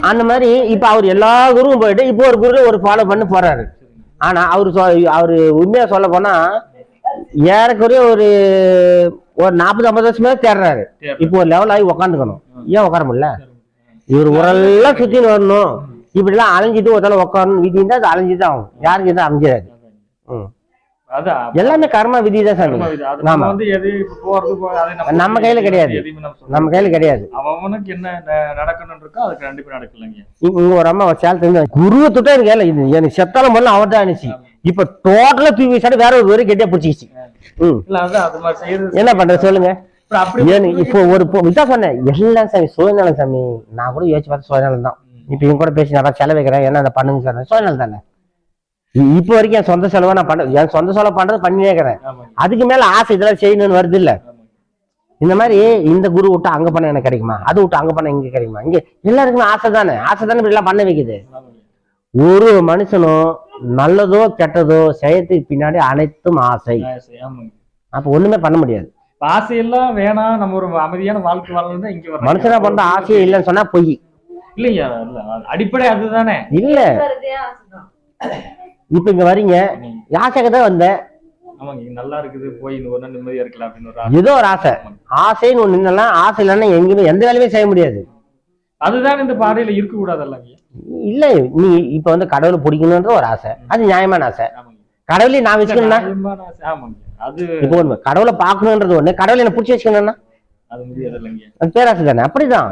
அந்த மாதிரி இப்ப அவர் எல்லா குருவும் போயிட்டு இப்போ ஒரு குரு ஒரு ஃபாலோ பண்ணி போறாரு. ஆனா அவரு அவரு உண்மையா சொல்ல போனா ஏறக்குறைய ஒரு ஒரு நாற்பது ஐம்பது வருஷமே தேடுறாரு. இப்போ ஒரு லெவல் ஆகி உக்காந்துக்கணும். ஏன் உட்கார முடியல? இவர் உரெல்லாம் சுத்தின்னு வரணும். இப்படிலாம் அலைஞ்சிட்டு ஒரு தடவை உட்காரணும் விதி இருந்தா அது அலைஞ்சுதான் ஆகும். யாருக்கு எதுவும் அமைஞ்சிடாது. ம். எல்லாமே கர்ம விதி தான் சாமி. நம்ம. வந்து எது போறது கையில கிடையாது. நம்ம கையில கிடையாது. அவன் அவனுக்கு என்ன ந- நடக்கணும்னு இருக்கோ அது கண்டிப்பா நடக்கலைங்க. இங்க ஒரு அம்மா சேலத்துல இருந்து குருவை தொட்டா எனக்கு ஏல இது எனக்கு செத்தாலும் முதல்ல அவர் தான் அனுச்சு இப்ப டோட்டலா தூக்கி வீசாடு வேற ஒரு வரை கெட்டியா பிடிச்சிச்சு என்ன பண்றது சொல்லுங்க. இப்போ ஒரு இதான் சொன்னேன். எல்லாம் சாமி சுயநலம் சாமி. நான் கூட யோசிச்சு பார்த்து சுயநலம் தான். இப்போ இவங்க கூட பேசி நான் செலவு வைக்கிறேன். என்ன பண்ணுங்க சார் சுயநலம் தானே? இப்போ வரைக்கும் என் சொந்த செலவை நான் பண்ண என் சொந்த செலவு பண்றது பண்ணியே இருக்கிறேன். அதுக்கு மேல ஆசை இதெல்லாம் செய்யணும்னு வருது இல்ல. இந்த மாதிரி இந்த குரு விட்டு அங்க பண்ண எனக்கு கிடைக்குமா? அது விட்டு அங்க பண்ண இங்க கிடைக்குமா? இங்க எல்லாருக்குமே ஆசை தானே. ஆசை தானே இப்படி எல்லாம் பண்ண வைக்குது. ஒரு மனுஷனும் நல்லதோ கெட்டதோ செய்யறதுக்கு பின்னாடி அனைத்தும் ஆசை. அப்ப ஒண்ணுமே பண்ண முடியாது. ஆசையெல்லாம் வேணாம். நம்ம ஒரு அமைதியான வாழ்க்கை வாழணும் இங்க வரணும் மனுஷனா பண்ற ஆசையே இல்லைன்னு சொன்னா பொய். இல்லைங்க இல்ல அடிப்படை அதுதானே. இல்ல. வரதே ஆசைதான். இப்ப இங்க வரீங்க. ஆசைக்கு தான் வந்தேன் நல்லா இருக்குது. போய் ஒரு நாள் நிம்மதியா இருக்கலாம் அப்படின்னு ஒரு ஆசை. ஏதோ ஒரு ஆசை. ஆசைன்னு ஒண்ணு நின்னலாம் ஆசை இல்லைன்னா எங்கேயுமே எந்த வேலையுமே செய்ய முடியாது. அதுதான் இந்த பாதையில இருக்க கூடாதல்லங்க இல்ல நீ இப்ப வந்து கடவுளை பிடிக்கணுன்ற ஒரு ஆசை. அது நியாயமான ஆசை. கடவுளையும் நான் வச்சுக்கணும்னா? அது இப்போ கடவுளை பார்க்கணுன்றது ஒண்ணு கடவுளை என்ன பிடிச்சி வச்சுக்கணும்னா? அது முடியாது இல்லைங்க அது பேராசை தானே? அப்படிதான்.